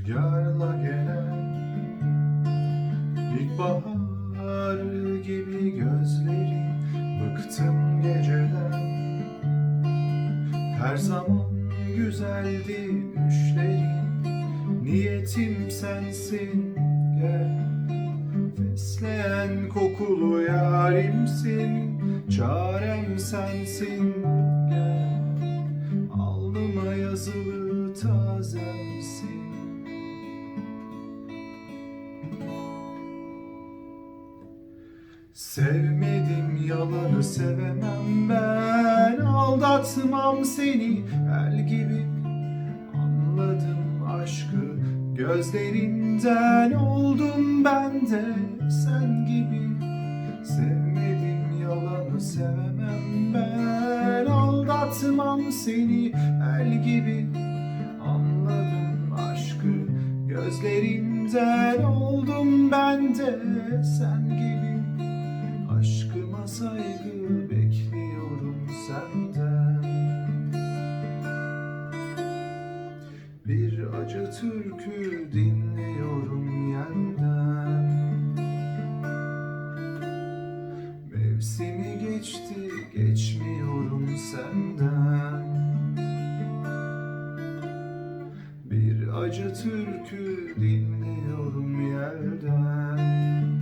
Rüzgarla gelen İlkbahar gibi gözlerin Bıktım geceden Her zaman güzeldi düşlerin Niyetim sensin gel. Fesleğen kokulu yarimsin Çarem sensin gel. Alnıma yazılı tazemsin Sevmedim yalanı sevemem ben. Aldatmam seni. El gibi Anladım aşkı. Gözlerinden Oldum ben de. Sen gibi Sevmedim yalanı sevemem ben. Aldatmam seni. El gibi Anladım aşkı. Gözlerinden Oldum ben de. Sen gibi saygı bekliyorum senden. Bir acı türkü dinliyorum yenden. Mevsimi geçti geçmiyorum senden. Bir acı türkü dinliyorum yerden